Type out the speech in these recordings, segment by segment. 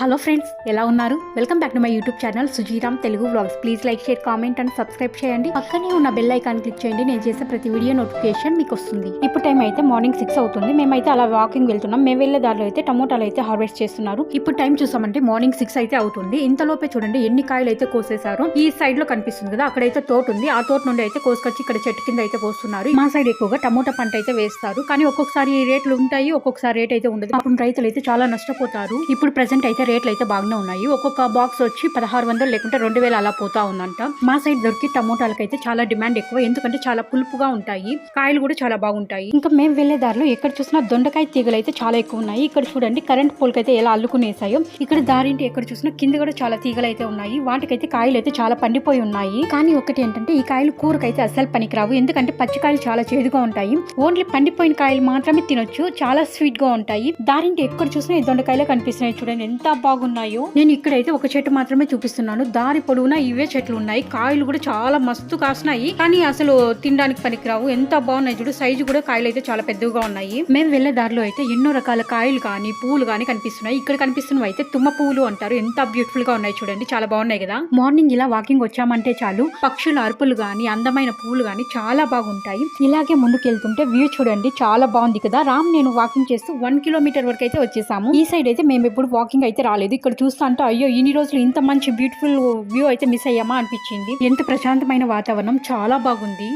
Hello friends ఎలా ఉన్నారు? Welcome back to my YouTube channel Sujiram Telugu vlogs please like share comment and subscribe చేయండి. పక్కనే ఉన్న bell icon click చేయండి నేను చేసే ప్రతి వీడియో నోటిఫికేషన్ మీకు వస్తుంది. ఇప్పుడు టైం అయితే మార్నింగ్ సిక్స్ అవుతుంది. మేమైతే అలా వాకింగ్ వెళ్తున్నాం. మేము వెళ్ళే దారిలో అయితే టమోటాలు అయితే హార్వెస్ట్ చేస్తున్నారు. ఇప్పుడు టైం చూసామంటే మార్నింగ్ సిక్స్ అయితే అవుతుంది. ఇంతలోపే చూడండి ఎన్ని కాయలు అయితే కోసేశారు ఈ సైడ్లో కనిపిస్తుంది కదా అక్కడైతే తోట ఉంది. ఆ తోట నుండి అయితే కోసుకొచ్చి ఇక్కడ చెట్టు కింద అయితే పోస్తున్నారు. మా సైడ్ ఎక్కువగా టమోటా పంట అయితే వేస్తారు. కానీ ఒక్కొక్కసారి రేట్లు ఉంటాయి ఒక్కొక్కసారి రేట్ అయితే ఉండదు. అప్పుడు రైతులు అయితే చాలా నష్టపోతారు. ఇప్పుడు ప్రెసెంట్ అయితే రేట్లు అయితే బాగానే ఉన్నాయి. ఒక్కొక్క బాక్స్ వచ్చి పదహారు వందలు లేకుంటే రెండు వేలు అలా పోతా ఉందంట. మా సైడ్ దొరికి టమోటాలకు అయితే చాలా డిమాండ్ ఎక్కువ. ఎందుకంటే చాలా పులుపుగా ఉంటాయి. కాయలు కూడా చాలా బాగుంటాయి. ఇంకా మేము వెళ్ళే దారిలో ఎక్కడ చూసినా దొండకాయ తీగలు అయితే చాలా ఎక్కువ ఉన్నాయి. ఇక్కడ చూడండి కరెంట్ పోల్కి అయితే ఎలా అల్లుకునేసాయో. ఇక్కడ దారింటి ఎక్కడ చూసినా కింద కూడా చాలా తీగలు అయితే ఉన్నాయి. వాటికైతే కాయలు అయితే చాలా పండిపోయి ఉన్నాయి. కానీ ఒకటి ఏంటంటే ఈ కాయలు కూరకైతే అస్సలు పనికిరావు. ఎందుకంటే పచ్చికాయలు చాలా చేదుగా ఉంటాయి. ఓన్లీ పండిపోయిన కాయలు మాత్రమే తినొచ్చు. చాలా స్వీట్గా ఉంటాయి. దారింటి ఎక్కడ చూసినా ఈ దొండకాయలే కనిపిస్తున్నాయి. చూడండి ఎంత బాగున్నాయో? నేను ఇక్కడైతే ఒక చెట్టు మాత్రమే చూపిస్తున్నాను. దారి పొడవునా ఇవే చెట్లు ఉన్నాయి. కాయలు కూడా చాలా మస్తు కాసినాయి. కానీ అసలు తినడానికి పనికిరావు. ఎంత బాగున్నాయి చూడు. సైజు కూడా కాయలు అయితే చాలా పెద్దగా ఉన్నాయి. మేము వెళ్ళే దారిలో అయితే ఎన్నో రకాల కాయలు కానీ పువ్వులు కానీ కనిపిస్తున్నాయి. ఇక్కడ కనిపిస్తున్నవి అయితే తుమ్మ పువ్వులు అంటారు. ఎంత బ్యూటిఫుల్గా ఉన్నాయి చూడండి. చాలా బాగున్నాయి కదా. మార్నింగ్ ఇలా వాకింగ్ వచ్చామంటే చాలు. పక్షుల అరుపులు గాని అందమైన పువ్వులు గాని చాలా బాగుంటాయి. ఇలాగే ముందుకు వెళ్తుంటే వ్యూ చూడండి. చాలా బాగుంది కదా. రామ్ నేను వాకింగ్ చేస్తూ వన్ కిలోమీటర్ వరకు అయితే వచ్చేసాము. ఈ సైడ్ అయితే మేము ఎప్పుడు వాకింగ్ అయితే రాలేదు. ఇక్కడ చూస్తా అంటే అయ్యో ఇన్ని రోజులు ఇంత మంచి బ్యూటిఫుల్ వ్యూ అయితే మిస్ అయ్యామా అనిపించింది. ఎంత ప్రశాంతమైన వాతావరణం. చాలా బాగుంది.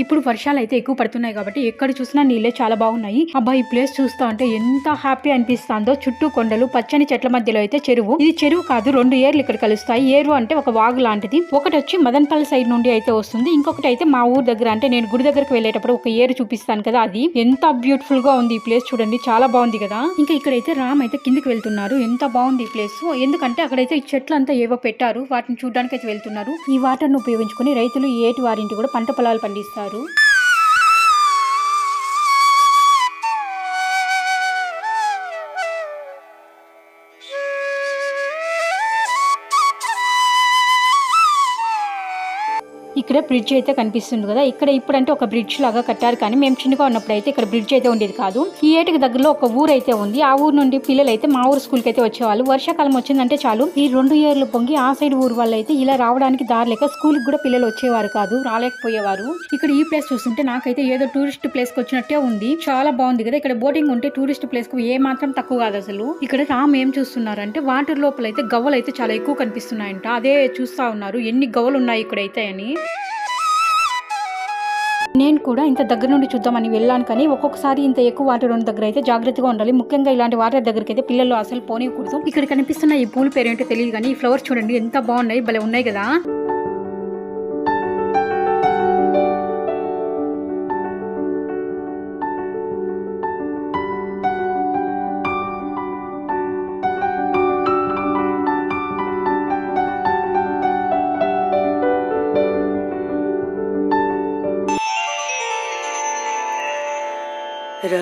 ఇప్పుడు వర్షాలు అయితే ఎక్కువ పడుతున్నాయి కాబట్టి ఎక్కడ చూసినా నీళ్ళే చాలా బాగున్నాయి. అబ్బా ఈ ప్లేస్ చూస్తా అంటే ఎంత హ్యాపీ అనిపిస్తుందో. చుట్టూ కొండలు పచ్చని చెట్ల మధ్యలో అయితే చెరువు. ఇది చెరువు కాదు రెండు ఏర్లు ఇక్కడ కలుస్తాయి. ఏరు అంటే ఒక వాగు లాంటిది. ఒకటి వచ్చి మదన్పల్లి సైడ్ నుండి అయితే వస్తుంది. ఇంకొకటి అయితే మా ఊరు దగ్గర అంటే నేను గుడి దగ్గరకు వెళ్ళేటప్పుడు ఒక ఏరు చూపిస్తాను కదా అది. ఎంత బ్యూటిఫుల్గా ఉంది ఈ ప్లేస్ చూడండి. చాలా బాగుంది కదా. ఇంకా ఇక్కడైతే రామ్ అయితే కిందకి వెళ్తున్నారు. ఎంత బాగుంది ఈ ప్లేస్. ఎందుకంటే అక్కడైతే ఈ చెట్లు అంతా ఏవో పెట్టారు. వాటిని చూడడానికి అయితే వెళ్తున్నారు. ఈ వాటర్ను ఉపయోగించుకుని రైతులు ఏటి వారింటి కూడా పంట పొలాలు పండిస్తారు. చేస్తారు ఇక్కడ బ్రిడ్జ్ అయితే కనిపిస్తుంది కదా. ఇక్కడ ఇప్పుడంటే ఒక బ్రిడ్జ్ లాగా కట్టారు కానీ మేము చిన్నగా ఉన్నప్పుడు అయితే ఇక్కడ బ్రిడ్జ్ అయితే ఉండేది కాదు. ఈ ఏటికి దగ్గరలో ఒక ఊరు అయితే ఉంది. ఆ ఊరు నుండి పిల్లలు అయితే మా ఊరు స్కూల్కి అయితే వచ్చేవాళ్ళు. వర్షాకాలం వచ్చిందంటే చాలు. ఈ రెండు ఏర్లు పొంగి ఆ సైడ్ ఊరు వాళ్ళు అయితే ఇలా రావడానికి దారి లేక స్కూల్కి కూడా పిల్లలు వచ్చేవారు కాదు రాలేకపోయేవారు. ఇక్కడ ఈ ప్లేస్ చూస్తుంటే నాకైతే ఏదో టూరిస్ట్ ప్లేస్కి వచ్చినట్టే ఉంది. చాలా బాగుంది కదా. ఇక్కడ బోటింగ్ ఉంటే టూరిస్ట్ ప్లేస్కు ఏ మాత్రం తక్కువ కాదు అసలు. ఇక్కడ రామ్ ఏం చూస్తున్నారంటే వాటర్ లోపల అయితే గవ్వలు అయితే చాలా ఎక్కువ కనిపిస్తున్నాయంట. అదే చూస్తా ఉన్నారు. ఎన్ని గవ్వలు ఉన్నాయి ఇక్కడైతే అని. నేను కూడా ఇంత దగ్గర నుండి చూద్దామని వెళ్ళాను కానీ ఒక్కొక్కసారి ఇంత ఎక్కువ వాటర్ ఉన్న దగ్గర అయితే జాగ్రత్తగా ఉండాలి. ముఖ్యంగా ఇలాంటి వాటర్ దగ్గరికి అయితే పిల్లలు అసలు పోనీయకూడదు ఇక్కడ కనిపిస్తున్న ఈ పూల పేరు ఏంటో తెలియదు కానీ ఈ ఫ్లవర్స్ చూడండి ఎంత బాగున్నాయి భలే ఉన్నాయి కదా. ఈ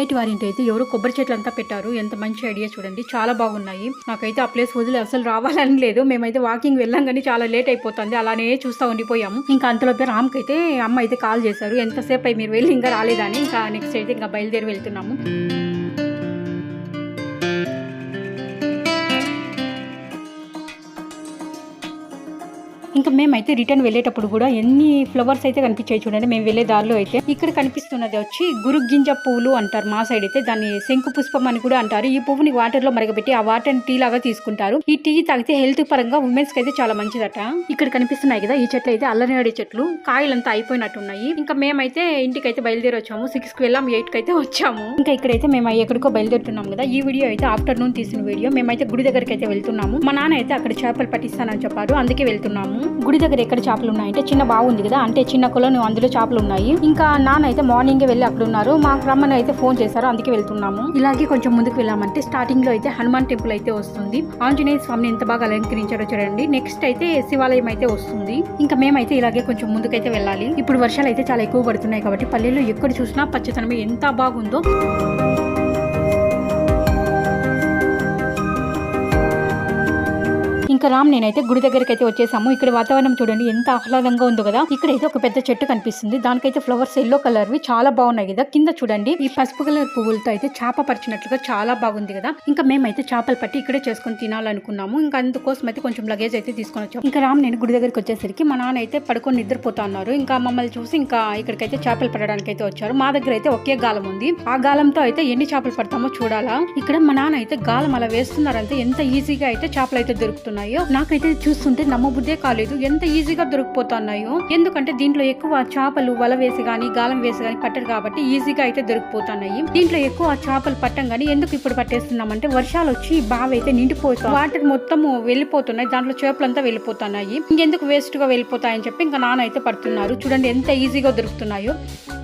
ఏటి వారింటి అయితే ఎవరు కొబ్బరి చెట్లు అంతా పెట్టారు. ఎంత మంచి ఐడియా చూడండి. చాలా బాగున్నాయి. నాకైతే ఆ ప్లేస్ వదిలి అసలు రావాలని లేదు. మేమైతే వాకింగ్ వెళ్ళాం కానీ చాలా లేట్ అయిపోతుంది. అలానే చూస్తూ ఉండిపోయాము ఇంకా అంతలోపే రామ్కి అయితే అమ్మ అయితే కాల్ చేశారు. ఎంతసేపు అయి మీరు వెళ్ళి ఇంకా రాలేదని. ఇంకా నెక్స్ట్ అయితే ఇంకా బయలుదేరి వెళ్తున్నాము. ఇంకా మేమైతే రిటర్న్ వెళ్ళేటప్పుడు కూడా ఎన్ని ఫ్లవర్స్ అయితే కనిపించాయి చూడండి. మేము వెళ్ళే దారిలో అయితే ఇక్కడ కనిపిస్తున్నది వచ్చి గురుగింజ పువ్వులు అంటారు. మా సైడ్ అయితే దాన్ని శంకు పుష్పం అని కూడా అంటారు. ఈ పువ్వుని వాటర్లో మరగబెట్టి ఆ వాటర్ టీ లాగా తీసుకుంటారు. ఈ టీ తాగితే హెల్త్ పరంగా ఉమెన్స్కి అయితే చాలా మంచిదట. ఇక్కడ కనిపిస్తున్నాయి కదా ఈ చెట్లు అయితే అల్లనేడి చెట్లు. కాయలంతా అయిపోయినట్టున్నాయి. ఇంకా మేమైతే ఇంటికి అయితే బయలుదేరి వచ్చాము. సిక్స్కి వెళ్ళాము ఎయిట్కి అయితే వచ్చాము. ఇంకా ఇక్కడైతే మేము ఎక్కడికో బయలుదేరుతున్నాం కదా. ఈ వీడియో అయితే ఆఫ్టర్నూన్ తీసిన వీడియో. మేమైతే గుడి దగ్గరికి అయితే వెళ్తున్నాము. మా నాన్న అయితే అక్కడ చేపలు పట్టిస్తానని చెప్పారు. అందుకే వెళ్తున్నాము. గుడి దగ్గర ఎక్కడ చేపలు ఉన్నాయంటే చిన్న బాగుంది ఉంది కదా అంటే చిన్న కొలను అందులో చేపలు ఉన్నాయి. ఇంకా నాన్న అయితే మార్నింగ్ వెళ్ళి అక్కడ ఉన్నారు. మాకు రమ్మని అయితే ఫోన్ చేశారు అందుకే వెళ్తున్నాము. ఇలాగే కొంచెం ముందుకు వెళ్ళామంటే స్టార్టింగ్లో అయితే హనుమాన్ టెంపుల్ అయితే వస్తుంది. ఆంజనేయ స్వామిని ఎంత బాగా అలంకరించారో చూడండి. నెక్స్ట్ అయితే శివాలయం అయితే వస్తుంది. ఇంకా మేమైతే ఇలాగే కొంచెం ముందుకైతే వెళ్ళాలి. ఇప్పుడు వర్షాలు అయితే చాలా ఎక్కువ పడుతున్నాయి కాబట్టి పల్లెల్లో ఎక్కడ చూసినా పచ్చదనం ఎంత బాగుందో. ఇంకా రామ్ నేనైతే గుడి దగ్గరికి అయితే వచ్చేసాము. ఇక్కడ వాతావరణం చూడండి ఎంత ఆహ్లాదంగా ఉందో కదా. ఇక్కడైతే ఒక పెద్ద చెట్టు కనిపిస్తుంది. దానికైతే ఫ్లవర్స్ ఎల్లో కలర్ వి చాలా బాగున్నాయి కదా. కింద చూడండి ఈ పసుపు కలర్ పువ్వులతో అయితే చేప పరిచినట్లుగా చాలా బాగుంది కదా. ఇంకా మేమైతే చేపలు పట్టి ఇక్కడే చేసుకొని తినాలనుకున్నాము. ఇంకా అందుకోసం అయితే కొంచెం లగేజ్ అయితే తీసుకొని వచ్చాము ఇంకా రామ్ నేను గుడి దగ్గరికి వచ్చేసరికి మా నాన్న అయితే పడుకొని నిద్రపోతా ఉన్నారు. ఇంకా మమ్మల్ని చూసి ఇంకా ఇక్కడికైతే చేపలు పడడానికి అయితే వచ్చారు. మా దగ్గర అయితే ఒకే గాలం ఉంది. ఆ గాలంతో అయితే ఎన్ని చేపలు పడతామో చూడాలా. ఇక్కడ మా నాన్న అయితే గాలం అలా వేస్తున్నారంటే ఎంత ఈజీగా అయితే చేపలు అయితే దొరుకుతున్నాయి. నాకైతే చూస్తుంటే నమ్మబుద్ధే కాలేదు. ఎంత ఈజీగా దొరికిపోతున్నాయో? ఎందుకంటే దీంట్లో ఎక్కువ చేపలు వల వేసి గానీ గాలం వేసి గానీ పట్టరు కాబట్టి ఈజీగా అయితే దొరికిపోతున్నాయి. దీంట్లో ఎక్కువ చేపలు పట్టం గానీ ఎందుకు ఇప్పుడు పట్టేస్తున్నామంటే వర్షాలు వచ్చి బావి అయితే నిండిపోతాయి. వాటర్ మొత్తము వెళ్ళిపోతున్నాయి. దాంట్లో చేపలంతా వెళ్ళిపోతున్నాయి. ఇంకెందుకు వేస్ట్గా వెళ్ళిపోతాయని చెప్పి ఇంకా నాన్న అయితే పడుతున్నారు. చూడండి ఎంత ఈజీగా దొరుకుతున్నాయో.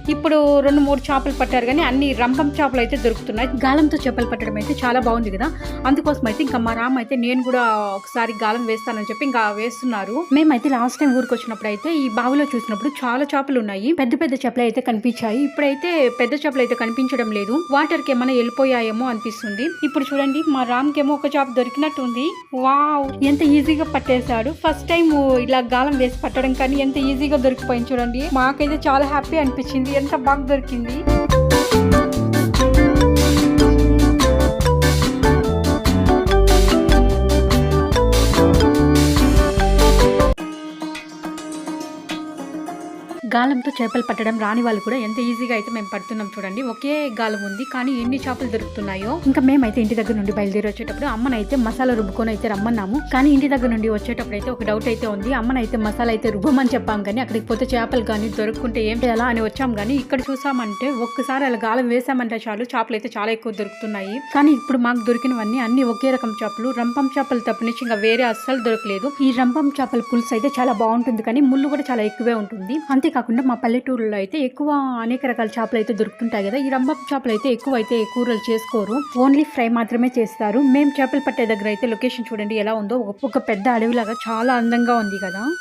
ఇప్పుడు రెండు మూడు చేపలు పట్టారు కానీ అన్ని రంపం చేపలు అయితే దొరుకుతున్నాయి. గాలంతో చేపలు పట్టడం అయితే చాలా బాగుంది కదా. అందుకోసం అయితే ఇంకా మా రామ్ అయితే నేను కూడా ఒకసారి గాలం వేస్తానని చెప్పి ఇంకా వేస్తున్నారు. మేమైతే లాస్ట్ టైం ఊరికి వచ్చినప్పుడు అయితే ఈ బావిలో చూసినప్పుడు చాలా చేపలు ఉన్నాయి. పెద్ద పెద్ద చేపలు అయితే కనిపించాయి. ఇప్పుడైతే పెద్ద చేపలు అయితే కనిపించడం లేదు. వాటర్కి ఏమైనా వెళ్ళిపోయాయేమో అనిపిస్తుంది. ఇప్పుడు చూడండి మా రామ్ ఏమో ఒక చేప దొరికినట్టు ఉంది. వావ్! ఎంత ఈజీగా పట్టేశాడు. ఫస్ట్ టైం ఇలా గాలం వేసి పట్టడం కానీ ఎంత ఈజీగా దొరికిపోయింది చూడండి. మాకైతే చాలా హ్యాపీ అనిపించింది. ఎంత బాగా దొరికింది? గాలంతో చేపలు పట్టడం రాని వాళ్ళు కూడా ఎంత ఈజీగా అయితే మేము పడుతున్నాం చూడండి. ఒకే గాలం ఉంది కానీ ఎన్ని చేపలు దొరుకుతున్నాయో. ఇంకా మేమైతే ఇంటి దగ్గర నుండి బయలుదేరి వచ్చేటప్పుడు అమ్మనైతే మసాలా రుబ్బుకొని అయితే రమ్మన్నాము. కానీ ఇంటి దగ్గర నుండి వచ్చేటప్పుడు అయితే ఒక డౌట్ అయితే ఉంది. అమ్మనైతే మసాలా అయితే రుబ్బమని చెప్పాం కానీ అక్కడికి పోతే చేపలు కానీ దొరుకుంటే ఏం చేయాలా అని వచ్చాం కానీ ఇక్కడ చూసామంటే ఒక్కసారి అలా గాలం వేసామంటే చాలు చేపలు అయితే చాలా ఎక్కువ దొరుకుతున్నాయి. కానీ ఇప్పుడు మాకు దొరికినవన్నీ అన్ని ఒకే రకం చేపలు. రంపం చేపలు తప్పనించి ఇంకా వేరే అస్సలు దొరకలేదు. ఈ రంపం చేపల పులుసు అయితే చాలా బాగుంటుంది కానీ ముళ్ళు కూడా చాలా ఎక్కువే ఉంటుంది. కాకుండా మా పల్లెటూరులో అయితే ఎక్కువ అనేక రకాల చేపలు అయితే దొరుకుతుంటాయి కదా. ఈ రంపం చేపలు అయితే ఎక్కువ అయితే కూరలు చేసుకోరు. ఓన్లీ ఫ్రై మాత్రమే చేస్తారు. మేము చేపలు పట్టే దగ్గర అయితే లొకేషన్ చూడండి ఎలా ఉందో. ఒక- ఒక పెద్ద అడవిలాగా చాలా అందంగా ఉంది కదా.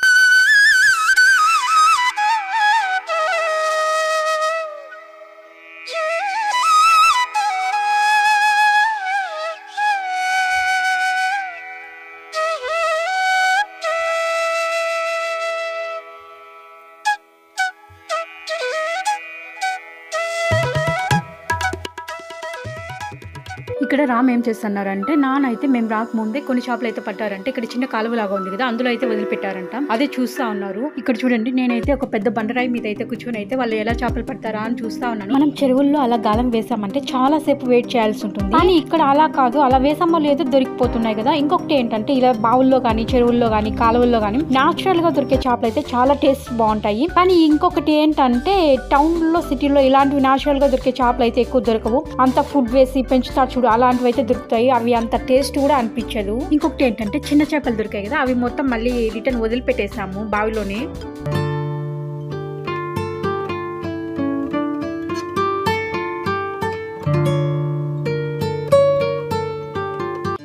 రామ్ ఏం చేస్తున్నారంటే నాన్న అయితే మేము రాకముందే కొన్ని షాపులు అయితే పట్టారంటే ఇక్కడ చిన్న కాలువ లాగా ఉంది కదా అందులో అయితే వదిలిపెట్టారంట. అదే చూస్తా ఉన్నారు. ఇక్కడ చూడండి నేనైతే ఒక పెద్ద బండరాయి మీద అయితే కూర్చొని అయితే వాళ్ళు ఎలా చేపలు పడతారా అని చూస్తా ఉన్నాను. మనం చెరువుల్లో అలా గాలం వేసామంటే చాలా సేపు వెయిట్ చేయాల్సి ఉంటుంది. కానీ ఇక్కడ అలా కాదు అలా వేసామో లేదో దొరికిపోతున్నాయి కదా. ఇంకొకటి ఏంటంటే ఇలా బావుల్లో కానీ చెరువుల్లో కానీ కాలువల్లో కానీ న్యాచురల్గా దొరికే చేపలు అయితే చాలా టేస్ట్ బాగుంటాయి కానీ ఇంకొకటి ఏంటంటే టౌన్లో సిటీలో ఇలాంటివి న్యాచురల్గా దొరికే చేపలు అయితే ఎక్కువ దొరకవు. అంత ఫుడ్ వేసి పెంచుతారు చూడు అలాంటి అలాంటివి అయితే దొరుకుతాయి అవి అంత టేస్ట్ కూడా అనిపించదు. ఇంకొకటి ఏంటంటే చిన్న చేపలు దొరికాయి కదా అవి మొత్తం మళ్ళీ రిటర్న్ వదిలిపెట్టేసాము బావిలోనే.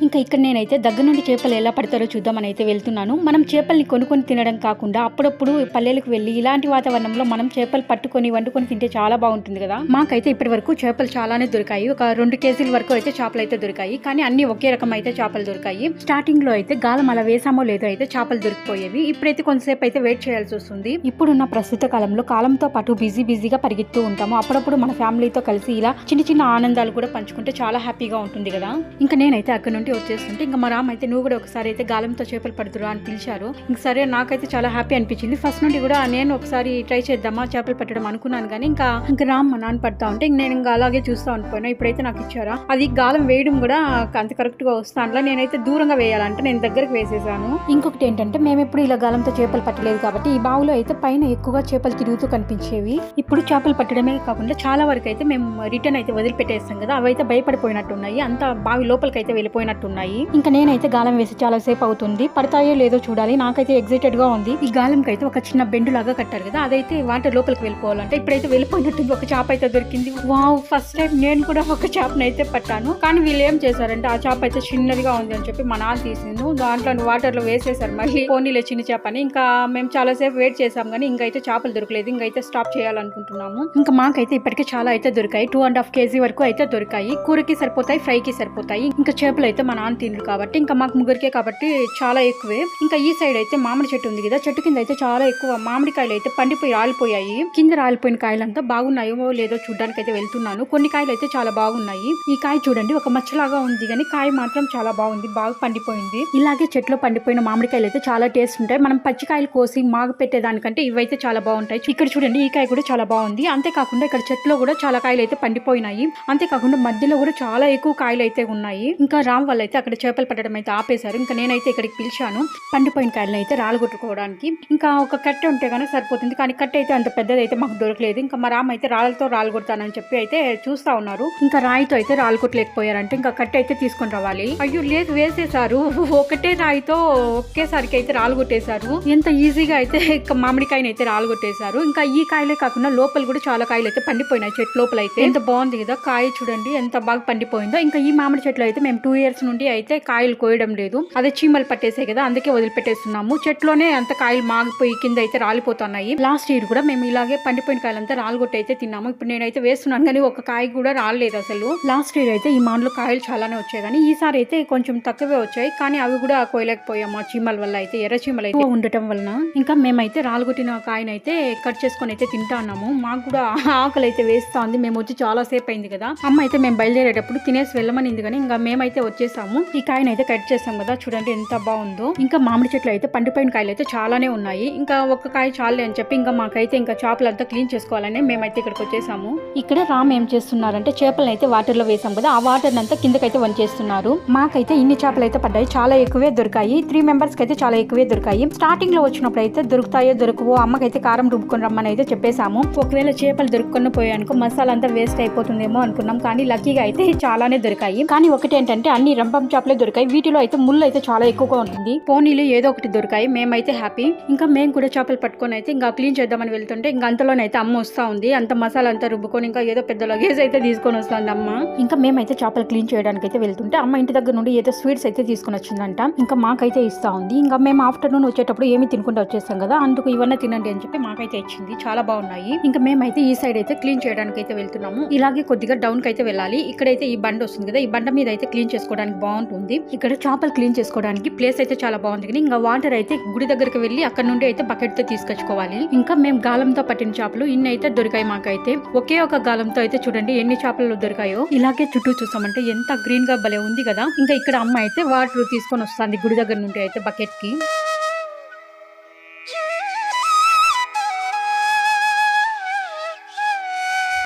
ఇంకా ఇక్కడ నేనైతే దగ్గర నుండి చేపలు ఎలా పడతారో చూద్దామని అయితే వెళ్తున్నాను. మనం చేపల్ని కొనుక్కొని తినడం కాకుండా అప్పుడప్పుడు పల్లెలకు వెళ్ళి ఇలాంటి వాతావరణంలో మనం చేపలు పట్టుకొని వండుకొని తింటే చాలా బాగుంటుంది కదా. మాకైతే ఇప్పటి వరకు చేపలు చాలానే దొరికాయి. ఒక రెండు కేజీల వరకు అయితే చేపలు అయితే దొరికాయి. కానీ అన్ని ఒకే రకం అయితే చేపలు దొరికాయి. స్టార్టింగ్లో అయితే గాలం అలా వేసామో లేదో అయితే చేపలు దొరికిపోయేవి. ఇప్పుడైతే కొంతసేపు అయితే వెయిట్ చేయాల్సి వస్తుంది. ఇప్పుడున్న ప్రస్తుత కాలంలో కాలంతో పాటు బిజీ బిజీగా పరిగెత్తూ ఉంటాము. అప్పుడప్పుడు మన ఫ్యామిలీతో కలిసి ఇలా చిన్న చిన్న ఆనందాలు కూడా పంచుకుంటే చాలా హ్యాపీగా ఉంటుంది కదా. ఇంకా నేనైతే అక్కడ నుండి వచ్చేస్తుంటే ఇంకా మా రామ్ అయితే నువ్వు కూడా ఒకసారి అయితే గాలంతో చేపలు పడుతురా అని పిలిచారు. ఇంక సరే నాకైతే చాలా హ్యాపీ అనిపించింది. ఫస్ట్ నుండి కూడా నేను ఒకసారి ట్రై చేద్దామా చేపలు పట్టడం అనుకున్నాను కానీ ఇంకా ఇంకా రామ్ మా నాన్న పడతా ఉంటే ఇంక నేను ఇంకా అలాగే చూస్తా ఉండిపోయినా. ఇప్పుడైతే నాకు ఇచ్చారా? అది గాలం వేయడం కూడా అంత కరెక్ట్గా వస్తా అందులో నేనైతే దూరంగా వేయాలంటే నేను దగ్గరకు వేసేసాను. ఇంకొకటి ఏంటంటే మేము ఎప్పుడు ఇలా గాలంతో చేపలు పట్టలేదు కాబట్టి ఈ బావులో అయితే పైన ఎక్కువగా చేపలు తిరుగుతూ కనిపించేవి. ఇప్పుడు చేపలు పట్టడమే కాకుండా చాలా వరకు అయితే మేము రిటర్న్ అయితే వదిలిపెట్టేస్తాం కదా అవి అయితే భయపడిపోయినట్టున్నాయి. అంత బావి లోపలికి అయితే వెళ్ళిపోయినట్టున్నాయి ఉన్నాయి ఇంకా నేనైతే గాలం వేసి చాలా సేపు అవుతుంది. పడతాయో లేదో చూడాలి. నాకైతే ఎగ్జైటెడ్గా ఉంది. ఈ గాలంకి అయితే ఒక చిన్న బెండు లాగా కట్టారు కదా అదైతే వాటర్ లోపలికి వెళ్ళిపోవాలంటే. ఇప్పుడైతే వెళ్ళిపోయినట్టు ఒక చేప అయితే దొరికింది. వావ్ ఫస్ట్ టైం నేను కూడా ఒక చేపను అయితే పట్టాను. కానీ వీళ్ళు ఏం చేశారంటే ఆ చేప అయితే చిన్నదిగా ఉంది అని చెప్పి మా నాన్న తీసిండు. దాంట్లో వాటర్లో వేసేసారు మళ్ళీ. పోనీలే చిన్న చేపని. ఇంకా మేము చాలా సేపు వెయిట్ చేసాం కానీ ఇంకైతే చేపలు దొరకలేదు. ఇంకైతే స్టాప్ చేయాలనుకుంటున్నాము. ఇంకా మాకైతే ఇప్పటికే చాలా అయితే దొరికాయి. టూ అండ్ హాఫ్ కేజీ వరకు అయితే దొరికాయి. కూరకి సరిపోతాయి ఫ్రై కి సరిపోతాయి. ఇంకా చేపలు అయితే మా నాన్న తిండ్రు కాబట్టి ఇంకా మాకు ముగ్గురికే కాబట్టి చాలా ఎక్కువే. ఇంకా ఈ సైడ్ అయితే మామిడి చెట్టు ఉంది కదా చెట్టు కింద అయితే చాలా ఎక్కువ మామిడికాయలు అయితే పండిపోయి రాలిపోయాయి. కింద రాలిపోయిన కాయలంతా బాగున్నాయో లేదో చూడడానికి అయితే వెళ్తున్నాను. కొన్ని కాయలు అయితే చాలా బాగున్నాయి. ఈ కాయ చూడండి ఒక మచ్చలాగా ఉంది కానీ కాయ మాత్రం చాలా బాగుంది బాగా పండిపోయింది. ఇలాగే చెట్లో పండిపోయిన మామిడికాయలు అయితే చాలా టేస్ట్ ఉంటాయి. మనం పచ్చికాయలు కోసి మాగ పెట్టేదానికంటే ఇవైతే చాలా బాగుంటాయి. ఇక్కడ చూడండి ఈ కాయ కూడా చాలా బాగుంది. అంతేకాకుండా ఇక్కడ చెట్లో కూడా చాలా కాయలు అయితే పండిపోయినాయి. అంతేకాకుండా మధ్యలో కూడా చాలా ఎక్కువ కాయలు అయితే ఉన్నాయి. ఇంకా రామ్ వల్ల అయితే అక్కడ చేపలు పట్టడం అయితే ఆపేశారు. ఇంకా నేనైతే ఇక్కడికి పిలిచాను. పండిపోయిన కాయలను అయితే రాలగొట్టుకోవడానికి ఇంకా ఒక కట్టె ఉంటే కానీ సరిపోతుంది. కానీ కట్టె అయితే అంత పెద్దది అయితే మాకు దొరకలేదు. ఇంకా మా రామ్ అయితే రాళ్ళతో రాలగొడతానని చెప్పి అయితే చూస్తా ఉన్నారు. ఇంకా రాయితో అయితే రాలగొట్టలేకపోయారంటే ఇంకా కట్టె అయితే తీసుకొని రావాలి. అయ్యో లేదు వేసేసారు ఒకటే రాయితో ఒకేసారికి అయితే రాలగొట్టేశారు ఎంత ఈజీగా అయితే ఇక మామిడికాయని అయితే రాలగొట్టేశారు ఇంకా ఈ కాయలే కాకుండా లోపల కూడా చాలా కాయలు అయితే పండిపోయినాయి. చెట్టు లోపల అయితే. ఎంత బాగుంది కదా కాయ చూడండి. ఎంత బాగా పండిపోయిందో. ఇంకా ఈ మామిడి చెట్లు అయితే మేము టూ ఇయర్స్ నుండి అయితే కాయలు కోయడం లేదు. అదే చీమలు పట్టేసాయి కదా అందుకే వదిలిపెట్టేస్తున్నాము. చెట్లోనే అంత కాయలు మాగిపోయి కింద అయితే రాలిపోతున్నాయి. లాస్ట్ ఇయర్ కూడా మేము ఇలాగే పండిపోయిన కాయలంతా రాలుగొట్టి అయితే తిన్నాము. ఇప్పుడు నేనైతే వేస్తున్నాను కానీ ఒక కాయ కూడా రాలేదు అసలు. లాస్ట్ ఇయర్ అయితే ఈ మామిడిలో కాయలు చాలానే వచ్చాయి కానీ ఈసారి అయితే కొంచెం తక్కువే వచ్చాయి కానీ అవి కూడా కోయలేకపోయాము ఆ చీమల వల్ల అయితే ఎర్ర చీమలు అయితే. ఉండటం వలన ఇంకా మేమైతే రాలగొట్టిన కాయనైతే కట్ చేసుకొని అయితే తింటా ఉన్నాము. మాకు కూడా ఆకలి అయితే వేస్తా ఉంది. మేము వచ్చి చాలా సేపు అయింది కదా. అమ్మ అయితే మేము బయలుదేరేటప్పుడు తినేసి వెళ్ళమనింది కానీ ఇంకా మేమైతే వచ్చేసాము. ఈ కాయను అయితే కట్ చేసాం కదా చూడండి ఎంత బాగుందో. ఇంకా మామిడి చెట్లు అయితే పండిపోయిన కాయలు అయితే చాలానే ఉన్నాయి. ఇంకా ఒక కాయ చాలే అని చెప్పి ఇంకా మాకైతే ఇంకా చేపలు అంతా క్లీన్ చేసుకోవాలని మేమైతే ఇక్కడికి వచ్చేసాము. ఇక్కడ రామ్ ఏం చేస్తున్నారంటే చేపలను అయితే వాటర్లో వేసాం కదా ఆ వాటర్ అంతా కిందకైతే వంచేస్తున్నారు. మాకైతే ఇన్ని చేపలు అయితే పడ్డాయి. చాలా ఎక్కువే దొరికాయి. త్రీ మెంబర్స్కి అయితే చాలా ఎక్కువే దొరికాయి. స్టార్టింగ్లో వచ్చినప్పుడు అయితే దొరుకుతాయో దొరకవో అమ్మకైతే కారం రుబ్బుకొని రమ్మని అయితే చెప్పేశాము. ఒకవేళ చేపలు దొరుకుకొని పోయానుకో మసాలా అంతా వేస్ట్ అయిపోతుందేమో అనుకున్నాం. కానీ లక్కీగా అయితే చాలానే దొరికాయి. కానీ ఒకటి ఏంటంటే అన్ని రంప చేపలే దొరికాయి. వీటిలో అయితే ముళ్ళు అయితే చాలా ఎక్కువగా ఉంటుంది. పోనీలు ఏదో ఒకటి దొరికాయి. మేమైతే హ్యాపీ ఇంకా మేము కూడా చేపలు పట్టుకొని అయితే ఇంకా క్లీన్ చేద్దామని వెళ్తుంటే ఇంకా అంతలోనైతే అమ్మ వస్తా ఉంది. అంత మసాలా అంతా రుబ్బుకొని ఇంకా ఏదో పెద్ద లగేజ్ అయితే తీసుకొని వస్తుంది అమ్మ. ఇంకా మేమైతే చేపలు క్లీన్ చేయడానికి అయితే వెళ్తుంటే అమ్మ ఇంటి దగ్గర నుండి ఏదో స్వీట్స్ అయితే తీసుకొని వచ్చిందంట. ఇంకా మాకైతే ఇస్తా ఉంది. ఇంకా మేము ఆఫ్టర్నూన్ వచ్చేటప్పుడు ఏమి తినకుండా వచ్చేస్తాం కదా అందుకు ఇవన్నీ తినండి అని చెప్పి మాకైతే ఇచ్చింది. చాలా బాగున్నాయి. ఇంకా మేమైతే ఈ సైడ్ అయితే క్లీన్ చేయడానికి అయితే వెళ్తున్నాము. ఇలాగే కొద్దిగా డౌన్కి అయితే వెళ్ళాలి. ఇక్కడైతే ఈ బండ వస్తుంది కదా ఈ బండ మీద అయితే క్లీన్ చేసుకోవడానికి బాగుంటుంది. ఇక్కడ చేపలు క్లీన్ చేసుకోవడానికి ప్లేస్ అయితే చాలా బాగుంది కానీ ఇంకా వాటర్ అయితే గుడి దగ్గరికి వెళ్ళి అక్కడ నుండి అయితే బకెట్తో తీసుకొచ్చుకోవాలి. ఇంకా మేము గాలంతో పట్టిన చేపలు ఇన్ని అయితే దొరికాయి మాకైతే. ఒకే ఒక గాలంతో అయితే చూడండి ఎన్ని చేపలు దొరికాయో. ఇలాగే చుట్టూ చూసామంటే ఎంత గ్రీన్గా భలే ఉంది కదా. ఇంకా ఇక్కడ అమ్మ అయితే వాటర్ తీసుకొని వస్తుంది గుడి దగ్గర నుండి అయితే బకెట్కి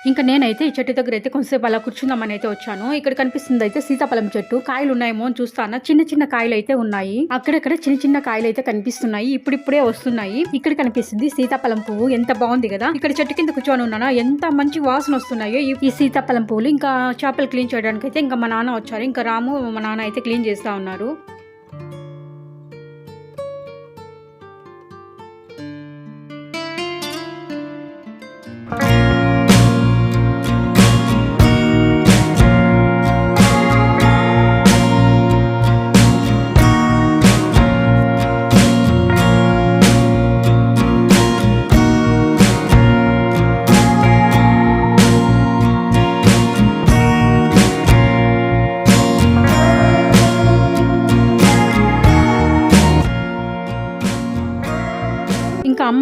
ఇంకా నేనైతే ఈ చెట్టు దగ్గర అయితే కొంతసేపు అలా కూర్చుందామని అయితే వచ్చాను. ఇక్కడ కనిపిస్తుంది అయితే సీతాఫలం చెట్టు. కాయలు ఉన్నాయేమో అని చూస్తాను చిన్న చిన్న కాయలు అయితే ఉన్నాయి. అక్కడక్కడ చిన్న చిన్న కాయలు అయితే కనిపిస్తున్నాయి. ఇప్పుడిప్పుడే వస్తున్నాయి. ఇక్కడ కనిపిస్తుంది సీతాఫలం పువ్వు. ఎంత బాగుంది కదా. ఇక్కడ చెట్టు కింద కూర్చొని ఉన్నాను? ఎంత మంచి వాసన వస్తున్నాయో ఈ- ఈ సీతాఫలం పువ్వులు ఇంకా చేపలు క్లీన్ చేయడానికి అయితే ఇంకా మా నాన్న వచ్చారు. ఇంకా రాము మా నాన్న అయితే క్లీన్ చేస్తా ఉన్నారు.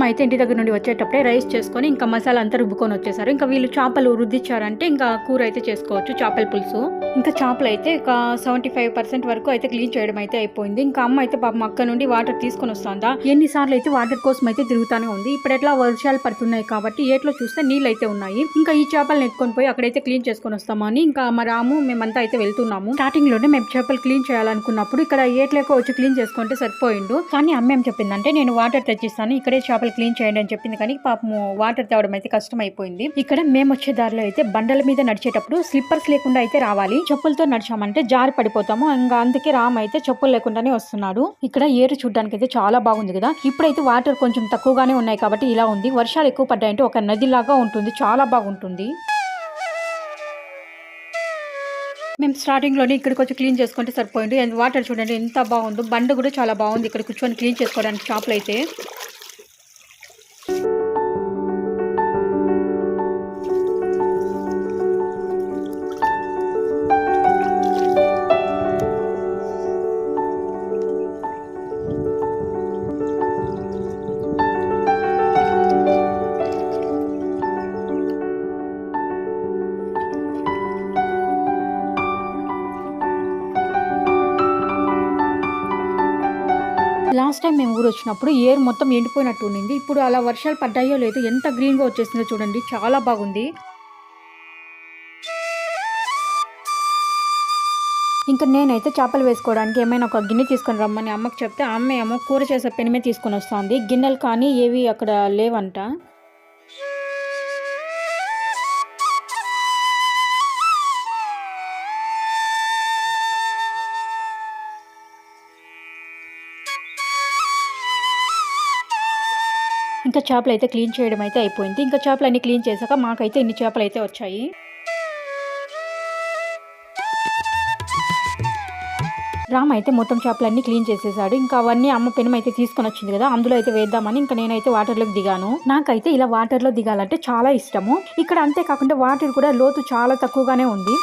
అయితే ఇంటి దగ్గర నుండి వచ్చేటప్పుడే రైస్ చేసుకొని ఇంకా మసాలా అంతా రుబ్బుకొని వచ్చేసారు. ఇంకా వీళ్ళు చేపలు రుద్దిచ్చారంటే ఇంకా కూర అయితే చేసుకోవచ్చు చేపల పులుసు. ఇంకా చేపలు అయితే ఒక సెవెంటీ ఫైవ్ పర్సెంట్ వరకు అయితే క్లీన్ చేయడం అయితే అయిపోయింది. ఇంకా అమ్మ అయితే పాపం అక్క నుండి వాటర్ తీసుకొని వస్తుందా? ఎన్నిసార్లు అయితే వాటర్ కోసం అయితే తిరుగుతానే ఉంది. ఇప్పుడు ఎట్లా వర్షాలు పడుతున్నాయి కాబట్టి ఏట్లో చూస్తే నీళ్ళు అయితే ఉన్నాయి. ఇంకా ఈ చేపలను ఎత్తుకొని పోయి అక్కడైతే క్లీన్ చేసుకొని వస్తామని ఇంకా మా రాము మేమంతా అయితే వెళ్తున్నాము. స్టార్టింగ్లోనే మేము చేపలు క్లీన్ చేయాలనుకున్నప్పుడు ఇక్కడ ఏట్లేకో వచ్చి క్లీన్ చేసుకుంటే సరిపోయిండు. కానీ అమ్మ ఏం చెప్పిందంటే నేను వాటర్ తెచ్చిస్తాను ఇక్కడే చేపలు క్లీన్ చేయండి అని చెప్పింది. కానీ పాపము వాటర్ తేవడం అయితే కష్టం అయిపోయింది ఇక్కడ మేము వచ్చే దారిలో అయితే బండల మీద నడిచేటప్పుడు స్లిప్పర్స్ లేకుండా అయితే రావాలి. చెప్పులతో నడిచామంటే జారి పడిపోతాము. ఇంకా అందుకే రామ్ అయితే చెప్పులు లేకుండానే వస్తున్నాడు. ఇక్కడ ఏరు చూడడానికి అయితే చాలా బాగుంది కదా. ఇప్పుడైతే వాటర్ కొంచెం తక్కువగానే ఉన్నాయి కాబట్టి ఇలా ఉంది. వర్షాలు ఎక్కువ పడ్డాయంటే ఒక నదిలాగా ఉంటుంది. చాలా బాగుంటుంది. మేము స్టార్టింగ్లోనే ఇక్కడికి వచ్చి క్లీన్ చేసుకుంటే సరిపోయింది. అండ్ వాటర్ చూడండి ఎంత బాగుందో. బండ కూడా చాలా బాగుంది. ఇక్కడ కూర్చొని క్లీన్ చేసుకోవడానికి షాప్లో అయితే. లాస్ట్ టైం మేము ఊరు వచ్చినప్పుడు ఏర్ మొత్తం ఎండిపోయినట్టు ఉండింది. ఇప్పుడు అలా వర్షాలు పడ్డాయో లేదో ఎంత గ్రీన్గా వచ్చేసిందో చూడండి. చాలా బాగుంది. ఇంకా నేనైతే చేపలు వేసుకోవడానికి ఏమైనా ఒక గిన్నె తీసుకొని రమ్మని అమ్మకి చెప్తే అమ్మ ఏమో కూర చేసే పెనిమే తీసుకొని వస్తుంది. గిన్నెలు కానీ ఏవి అక్కడ లేవంట. చేపలు అయితే క్లీన్ చేయడం అయితే అయిపోయింది. ఇంకా చేపలు అన్ని క్లీన్ చేశాక మాకైతే ఇన్ని చేపలు అయితే వచ్చాయి. రామ్ అయితే మొత్తం చేపలన్నీ క్లీన్ చేసేసాడు. ఇంకా అవన్నీ అమ్మ పెనం అయితే తీసుకొని వచ్చింది కదా అందులో అయితే వేద్దామని ఇంకా నేనైతే వాటర్లోకి దిగాను. నాకైతే ఇలా వాటర్లో దిగాలంటే చాలా ఇష్టము. ఇక్కడ అంతేకాకుండా వాటర్ కూడా లోతు చాలా తక్కువగానే ఉంది.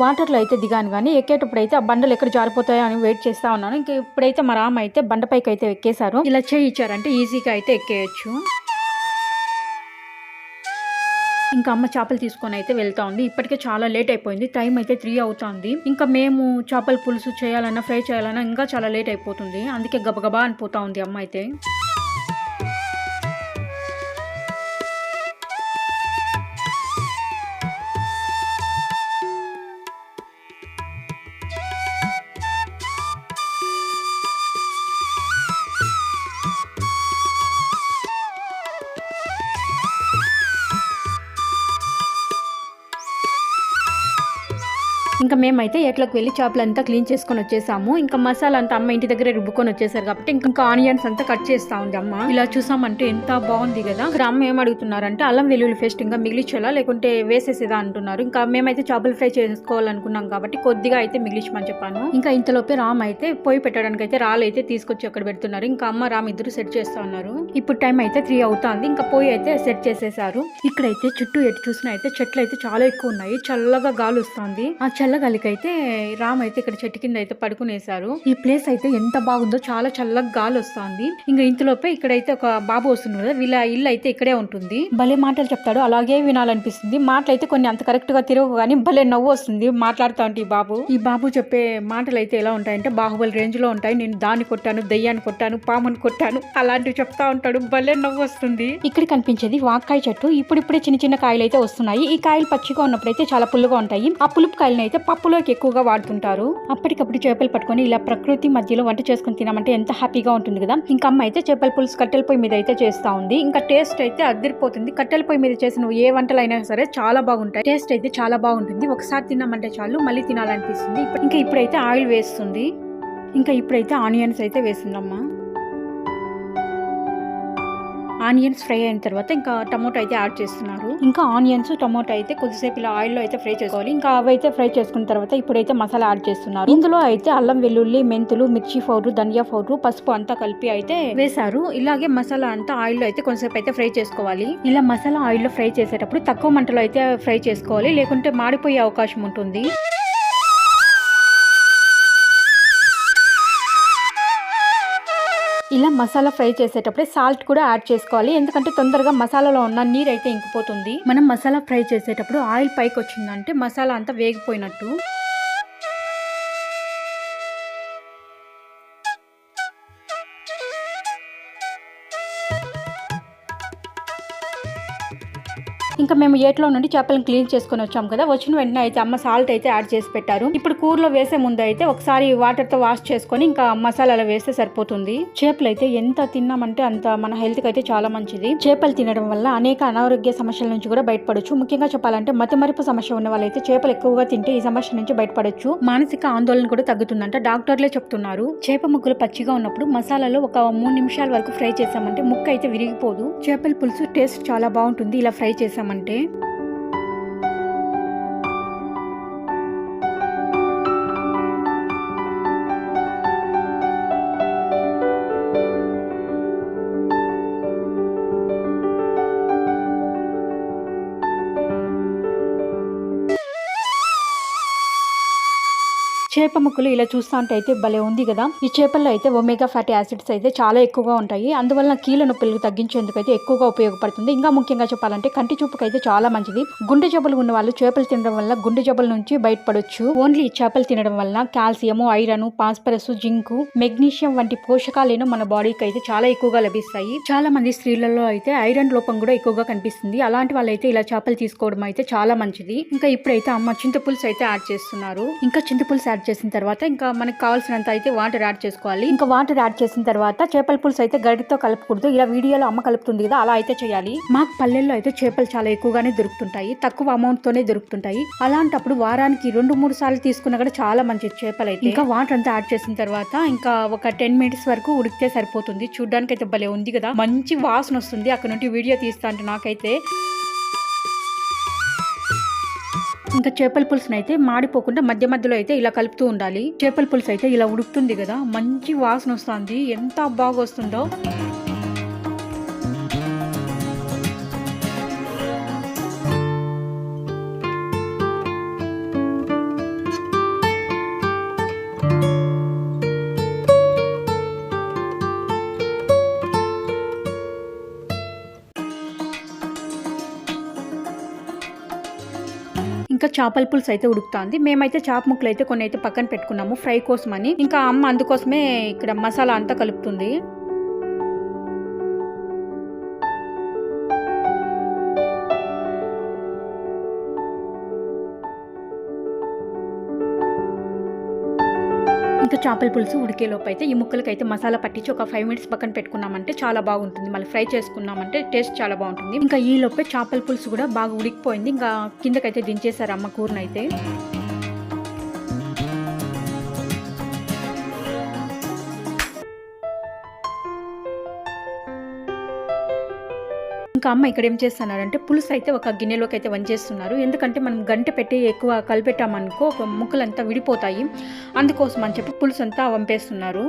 వాటర్లో అయితే దిగాను కానీ ఎక్కేటప్పుడు అయితే ఆ బండలు ఎక్కడ జారిపోతాయో అని వెయిట్ చేస్తా ఉన్నాను. ఇంకా ఇప్పుడైతే మా రామ్ అయితే బండపైకి అయితే ఎక్కేశారు. ఇలా చేయి ఇచ్చారంటే ఈజీగా అయితే ఎక్కేయచ్చు. ఇంకా అమ్మ చేపలు తీసుకొని అయితే వెళ్తా ఉంది. ఇప్పటికే చాలా లేట్ అయిపోయింది. టైం అయితే త్రీ అవుతుంది. ఇంకా మేము చేపల పులుసు చేయాలన్నా ఫ్రై చేయాలన్నా ఇంకా చాలా లేట్ అయిపోతుంది. అందుకే గబగబా అనిపోతా ఉంది అమ్మ అయితే. ఇంకా మేమైతే ఎట్లోకి వెళ్ళి చేపలు అంతా క్లీన్ చేసుకొని వచ్చేసాము. ఇంకా మసాలా అంతా అమ్మ ఇంటి దగ్గర రుబ్బుకొని వచ్చేసారు కాబట్టి ఇంకా ఆనియన్స్ అంతా కట్ చేస్తా ఉంది అమ్మ. ఇలా చూసామంటే ఎంత బాగుంది కదా. ఇక్కడ అమ్మ ఏం అడుగుతున్నారంటే అల్లం వెల్లుల్లి పేస్ట్ ఇంకా మిగిలిచేలా లేకుంటే వేసేసేదా అంటున్నారు. ఇంకా మేమైతే చేపలు ఫ్రై చేసుకోవాలనుకున్నాం కాబట్టి కొద్దిగా అయితే మిగిలిచమని చెప్పాను. ఇంకా ఇంతలోపే రామ్ అయితే పొయ్యి పెట్టడానికి అయితే రాళ్ళు అయితే తీసుకొచ్చి అక్కడ పెడుతున్నారు. ఇంకా అమ్మ రామ్ ఇద్దరు సెట్ చేస్తా ఉన్నారు. ఇప్పుడు టైం అయితే త్రీ అవుతుంది. ఇంకా పొయ్యి అయితే సెట్ చేసేసారు. ఇక్కడైతే చుట్టూ ఎటు చూసినా అయితే చెట్లు అయితే చాలా ఎక్కువ ఉన్నాయి. చల్లగా గాలి వస్తుంది. ఆ చల్ల అయితే రామ్ అయితే ఇక్కడ చెట్టు కింద అయితే పడుకునేశారు. ఈ ప్లేస్ అయితే ఎంత బాగుందో చాలా చల్లగా గాలి వస్తుంది. ఇంకా ఇంతలోపే ఇక్కడైతే ఒక బాబు వస్తుంది కదా వీళ్ళ ఇల్లు అయితే ఇక్కడే ఉంటుంది. భలే మాటలు చెప్తాడు అలాగే వినాలనిపిస్తుంది. మాటలు అయితే కొన్ని అంత కరెక్ట్గా తిరగవు కానీ భలే నవ్వు వస్తుంది మాట్లాడుతా ఉంటే ఈ బాబు. ఈ బాబు చెప్పే మాటలు అయితే ఎలా ఉంటాయంటే బాహుబలి రేంజ్లో ఉంటాయి. నేను దాన్ని కొట్టాను దయ్యాన్ని కొట్టాను పాముని కొట్టాను అలాంటివి చెప్తా ఉంటాడు. భలే నవ్వు వస్తుంది. ఇక్కడ కనిపించేది వాక్కాయ చెట్టు. ఇప్పుడిప్పుడే చిన్న చిన్న కాయలు అయితే వస్తున్నాయి. ఈ కాయలు పచ్చిగా ఉన్నప్పుడు అయితే చాలా పుల్లుగా ఉంటాయి. ఆ పులుపు కాయలను అయితే పప్పులోకి ఎక్కువగా వాడుతుంటారు. అప్పటికప్పుడు చేపలు పట్టుకొని ఇలా ప్రకృతి మధ్యలో వంట చేసుకుని తినమంటే ఎంత హ్యాపీగా ఉంటుంది కదా. ఇంకా అమ్మ అయితే చేపల పులుసు కట్టెల పొయ్యి మీద అయితే చేస్తూ ఉంది. ఇంకా టేస్ట్ అయితే అదిరిపోతుంది. కట్టెల పొయ్యి మీద చేసిన ఏ వంటలైనా సరే చాలా బాగుంటాయి. టేస్ట్ అయితే చాలా బాగుంటుంది. ఒకసారి తిన్నామంటే చాలు మళ్ళీ తినాలనిపిస్తుంది. ఇంకా ఇప్పుడైతే ఆయిల్ వేస్తుంది. ఇంకా ఇప్పుడైతే ఆనియన్స్ అయితే వేసిందమ్మా. ఆనియన్స్ ఫ్రై అయిన తర్వాత ఇంకా టమోటో అయితే యాడ్ చేస్తున్నారు. ఇంకా ఆనియన్స్ టమోటో అయితే కొద్దిసేపు ఇలా ఆయిల్లో అయితే ఫ్రై చేసుకోవాలి. ఇంకా అవి అయితే ఫ్రై చేసుకున్న తర్వాత ఇప్పుడైతే మసాలా యాడ్ చేస్తున్నారు. ఇందులో అయితే అల్లం వెల్లుల్లి మెంతులు మిర్చి పౌడర్ ధనియా పౌడర్ పసుపు అంతా కలిపి అయితే వేశారు. ఇలాగే మసాలా అంతా ఆయిల్లో అయితే కొంతసేపు అయితే ఫ్రై చేసుకోవాలి. ఇలా మసాలా ఆయిల్లో ఫ్రై చేసేటప్పుడు తక్కువ మంటలో అయితే ఫ్రై చేసుకోవాలి. లేకుంటే మాడిపోయే అవకాశం ఉంటుంది. మసాలా ఫ్రై చేసేటప్పుడే సాల్ట్ కూడా యాడ్ చేసుకోవాలి. ఎందుకంటే తొందరగా మసాలాలో ఉన్న నీరు అయితే ఇంకిపోతుంది. మనం మసాలా ఫ్రై చేసేటప్పుడు ఆయిల్ పైకి వచ్చిందంటే మసాలా అంతా వేగిపోయినట్టు. ఇంకా మేము ఏట్లో నుండి చేపలను క్లీన్ చేసుకొని వచ్చాం కదా. వచ్చిన వెంటనే అయితే అమ్మ సాల్ట్ అయితే యాడ్ చేసి పెట్టారు. ఇప్పుడు కూరలో వేసే ముందు అయితే ఒకసారి వాటర్తో వాష్ చేసుకొని ఇంకా మసాలాలు వేస్తే సరిపోతుంది. చేపలు అయితే ఎంత తిన్నామంటే అంత మన హెల్త్కి అయితే చాలా మంచిది. చేపలు తినడం వల్ల అనేక అనారోగ్య సమస్యల నుంచి కూడా బయటపడొచ్చు. ముఖ్యంగా చెప్పాలంటే మతిమరుపు సమస్య ఉన్న వాళ్ళైతే చేపలు ఎక్కువగా తింటే ఈ సమస్య నుంచి బయటపడొచ్చు. మానసిక ఆందోళన కూడా తగ్గుతుందంట డాక్టర్లే చెప్తున్నారు. చేప ముక్కలు పచ్చిగా ఉన్నప్పుడు మసాలాలో ఒక మూడు నిమిషాల వరకు ఫ్రై చేసామంటే ముక్క అయితే విరిగిపోదు. చేపల పులుసు టేస్ట్ చాలా బాగుంటుంది. ఇలా ఫ్రై చేసామంటే చేసామంటే చేప ముక్కలు ఇలా చూస్తా అయితే భలే ఉంది కదా. ఈ చేపల్లో అయితే ఒమేగా ఫ్యాటీ యాసిడ్స్ అయితే చాలా ఎక్కువగా ఉంటాయి. అందువల్ల కీళ్ళ నొప్పులు తగ్గించేందుకు అయితే ఎక్కువగా ఉపయోగపడుతుంది. ఇంకా ముఖ్యంగా చెప్పాలంటే కంటి చూపుకి అయితే చాలా మంచిది. గుండె జబ్బులు ఉన్న వాళ్ళు చేపలు తినడం వల్ల గుండె జబ్బుల నుంచి బయటపడొచ్చు. ఓన్లీ ఈ చేపలు తినడం వల్ల calcium iron phosphorus zinc magnesium వంటి పోషకాలను మన బాడీకి అయితే చాలా ఎక్కువగా లభిస్తాయి. చాలా మంది స్త్రీలలో అయితే ఐరన్ లోపం కూడా ఎక్కువగా కనిపిస్తుంది. అలాంటి వాళ్ళైతే ఇలా చేపలు తీసుకోవడం అయితే చాలా మంచిది. ఇంకా ఇప్పుడైతే అమ్మ చింతపులుసు అయితే యాడ్ చేస్తున్నారు. ఇంకా చింతపులుసు యాడ్ చేసిన తర్వాత ఇంకా మనకు కావాల్సినంత అయితే వాటర్ యాడ్ చేసుకోవాలి. ఇంకా వాటర్ యాడ్ చేసిన తర్వాత చేపల పులుసు అయితే గరిటతో కలపకూడదు. ఇలా వీడియోలో అమ్మ కలుపుతుంది కదా అలా అయితే చేయాలి. మాకు పల్లెల్లో అయితే చేపలు చాలా ఎక్కువగానే దొరుకుతుంటాయి. తక్కువ అమౌంట్ తోనే దొరుకుతుంటాయి. అలాంటప్పుడు వారానికి రెండు మూడు సార్లు తీసుకున్నా కూడా చాలా మంచి చేపలు అయితే. ఇంకా వాటర్ అంతా యాడ్ చేసిన తర్వాత ఇంకా ఒక టెన్ మినిట్స్ వరకు ఉడికితే సరిపోతుంది. చూడడానికి అయితే భలే ఉంది కదా. మంచి వాసన వస్తుంది. అక్కడ నుండి వీడియో తీస్తా అంటే నాకైతే ఇంకా చేపల పులుసును అయితే మాడిపోకుండా మధ్య మధ్యలో అయితే ఇలా కలుపుతూ ఉండాలి. చేపల పులుసు అయితే ఇలా ఉడుకుతుంది కదా. మంచి వాసన వస్తుంది. ఎంత బాగా వస్తుందో చేపల పులుసు అయితే ఉడుకుతుంది. మేమైతే చేప ముక్కలు అయితే కొన్ని అయితే పక్కన పెట్టుకున్నాము ఫ్రై కోసం అని ఇంకా అమ్మ అందుకోసమే ఇక్కడ మసాలా అంతా కలుపుతుంది. ఇంకా చేపల పులుసు ఉడికేలోపు అయితే ఈ ముక్కలకి అయితే మసాలా పట్టించి ఒక ఫైవ్ మినిట్స్ పక్కన పెట్టుకున్నామంటే చాలా బాగుంటుంది. మళ్ళీ ఫ్రై చేసుకున్నామంటే టేస్ట్ చాలా బాగుంటుంది. ఇంకా ఈ లోపే చేపల పులుసు కూడా బాగా ఉడికిపోయింది. ఇంకా కిందకైతే దించేశారు అమ్మ కూరనైతే. అమ్మ ఇక్కడ ఏం చేస్తున్నారంటే పులుసు అయితే ఒక గిన్నెలోకి అయితే వంచేస్తున్నారు. ఎందుకంటే మనం గంట పెట్టి ఎక్కువ కలిపెట్టామనుకో ఒక ముక్కలంతా విడిపోతాయి. అందుకోసం అని చెప్పి పులుసు అంతా వంపేస్తున్నారు.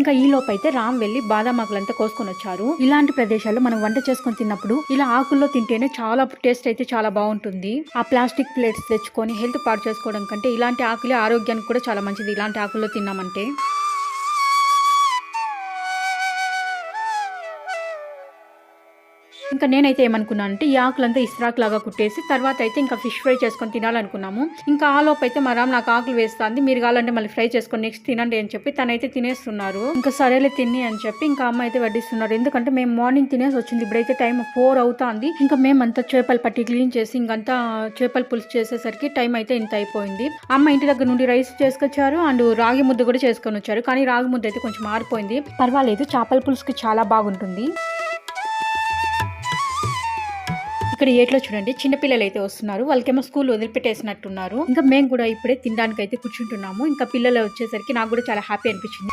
ఇంకా ఈ లోపైతే అయితే రామ్ వెళ్ళి బాదాం ఆకులంతా కోసుకొని వచ్చారు. ఇలాంటి ప్రదేశాల్లో మనం వంట చేసుకొని తిన్నప్పుడు ఇలా ఆకుల్లో తింటేనే చాలా టేస్ట్ అయితే చాలా బాగుంటుంది. ఆ ప్లాస్టిక్ ప్లేట్స్ తెచ్చుకొని హెల్త్ పాడు చేసుకోవడం కంటే ఇలాంటి ఆకులే ఆరోగ్యానికి కూడా చాలా మంచిది. ఇలాంటి ఆకుల్లో తిన్నామంటే. ఇంకా నేనైతే ఏమనుకున్నాను అంటే ఈ ఆకులంతా ఇస్రాక్ లాగా కుట్టేసి తర్వాత అయితే ఇంకా ఫిష్ ఫ్రై చేసుకొని తినాలనుకున్నాము. ఇంకా ఆ లోపు అయితే మా రామ్ నాకు ఆకులు వేస్తుంది మీరు కావాలంటే మళ్ళీ ఫ్రై చేసుకొని నెక్స్ట్ తినండి అని చెప్పి తనైతే తినేస్తున్నారు. ఇంకా సరేలే తిని అని చెప్పి ఇంకా అమ్మ అయితే వడ్డిస్తున్నారు. ఎందుకంటే మేము మార్నింగ్ తినేసి వచ్చింది ఇప్పుడైతే టైం ఫోర్ అవుతుంది. ఇంకా మేమంతా చేపలు పట్టి క్లీన్ చేసి ఇంకంతా చేపల పులుసు చేసేసరికి టైం అయితే ఇంత అయిపోయింది. అమ్మ ఇంటి దగ్గర నుండి రైస్ చేసుకొచ్చారు అండ్ రాగి ముద్ద కూడా చేసుకొని వచ్చారు. కానీ రాగి ముద్ద అయితే కొంచెం మారిపోయింది. పర్వాలేదు చేపల పులుసుకి చాలా బాగుంటుంది. ఇక్కడ ఏట్లో చూడండి చిన్నపిల్లలు అయితే వస్తున్నారు. వాళ్ళకేమో స్కూల్ వదిలిపెట్టేసినట్టున్నారు. ఇంకా మేము కూడా ఇప్పుడే తినడానికి అయితే కూర్చుంటున్నాము. ఇంకా పిల్లలు వచ్చేసరికి నాకు కూడా చాలా హ్యాపీ అనిపించింది.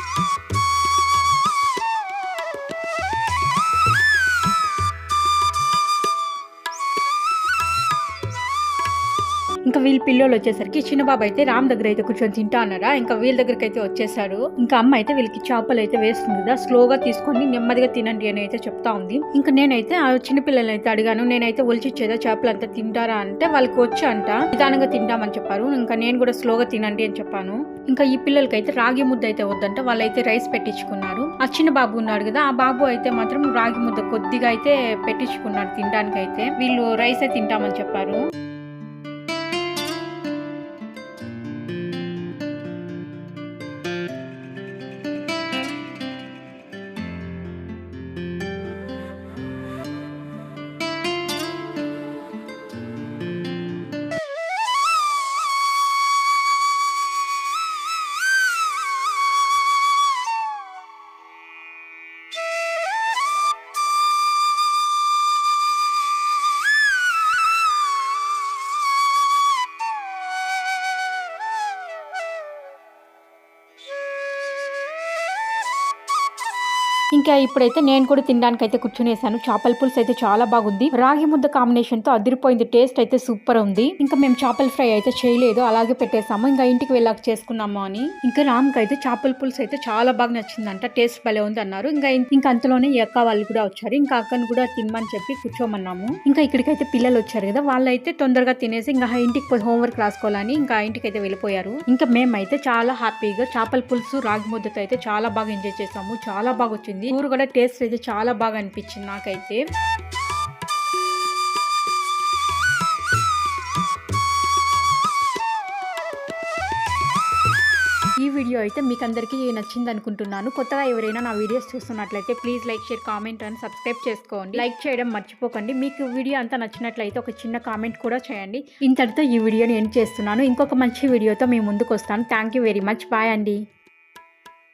ఇంకా వీళ్ళ పిల్లలు వచ్చేసరికి చిన్న బాబు అయితే రామ్ దగ్గర అయితే కూర్చొని తింటా అన్నారా ఇంకా వీళ్ళ దగ్గరికి అయితే వచ్చేసాడు. ఇంకా అమ్మ అయితే వీళ్ళకి చేపలు అయితే వేస్తుంది కదా స్లోగా తీసుకొని నెమ్మదిగా తినండి అని అయితే చెప్తా ఉంది. ఇంకా నేనైతే ఆ చిన్న పిల్లలు అయితే అడిగాను. నేనైతే ఒలిచిచ్చేదా చేపలు అంతా తింటారా అంటే వాళ్ళకి వచ్చి అంట. నిదానంగా తింటామని చెప్పారు. ఇంకా నేను కూడా స్లోగా తినండి అని చెప్పాను. ఇంకా ఈ పిల్లలకి అయితే రాగి ముద్ద అయితే వద్దంట. వాళ్ళైతే రైస్ పెట్టించుకున్నారు. ఆ చిన్న బాబు ఉన్నాడు కదా ఆ బాబు అయితే మాత్రం రాగి ముద్ద కొద్దిగా అయితే పెట్టించుకున్నాడు తినడానికి అయితే వీళ్ళు రైసే తింటామని చెప్పారు. ఇంకా ఇప్పుడైతే నేను కూడా తినడానికి అయితే కూర్చునేసాను. చేపల పులుసు అయితే చాలా బాగుంది. రాగి ముద్ద కాంబినేషన్తో అదిరిపోయింది. టేస్ట్ అయితే సూపర్ ఉంది. ఇంకా మేము చేపల ఫ్రై అయితే చేయలేదు. అలాగే పెట్టేసాము. ఇంకా ఇంటికి వెళ్ళాక చేసుకున్నాము అని. ఇంకా రామ్కి అయితే చేపల పులుసు అయితే చాలా బాగా నచ్చిందంట. టేస్ట్ భలే ఉంది అన్నారు. ఇంకా ఇంకా అంతలోనే ఈ అక్క వాళ్ళు కూడా వచ్చారు. ఇంకా అక్కను కూడా తినమని చెప్పి కూర్చోమన్నాము. ఇంకా ఇక్కడికైతే పిల్లలు వచ్చారు కదా వాళ్ళైతే తొందరగా తినేసి ఇంకా ఇంటికి పోయి హోంవర్క్ రాసుకోవాలని ఇంకా ఇంటికి అయితే వెళ్ళిపోయారు. ఇంకా మేమైతే చాలా హ్యాపీగా చేపల పులుసు రాగి ముద్దతో అయితే చాలా బాగా ఎంజాయ్ చేసాము. చాలా బాగా వచ్చింది. కూర కూడా టేస్ట్ అయితే చాలా బాగా అనిపించింది నాకైతే. ఈ వీడియో అయితే మీకు అందరికీ నచ్చింది అనుకుంటున్నాను కొత్తగా ఎవరైనా నా వీడియోస్ చూస్తున్నట్లయితే please like share comment and subscribe చేసుకోండి. లైక్ చేయడం మర్చిపోకండి. మీకు వీడియో అంతా నచ్చినట్లయితే ఒక చిన్న కామెంట్ కూడా చేయండి. ఇంతటితో ఈ వీడియోని ఎండ్ చేస్తున్నాను. ఇంకొక మంచి వీడియోతో మీ ముందుకు వస్తాను thank you very much. Bye అండి.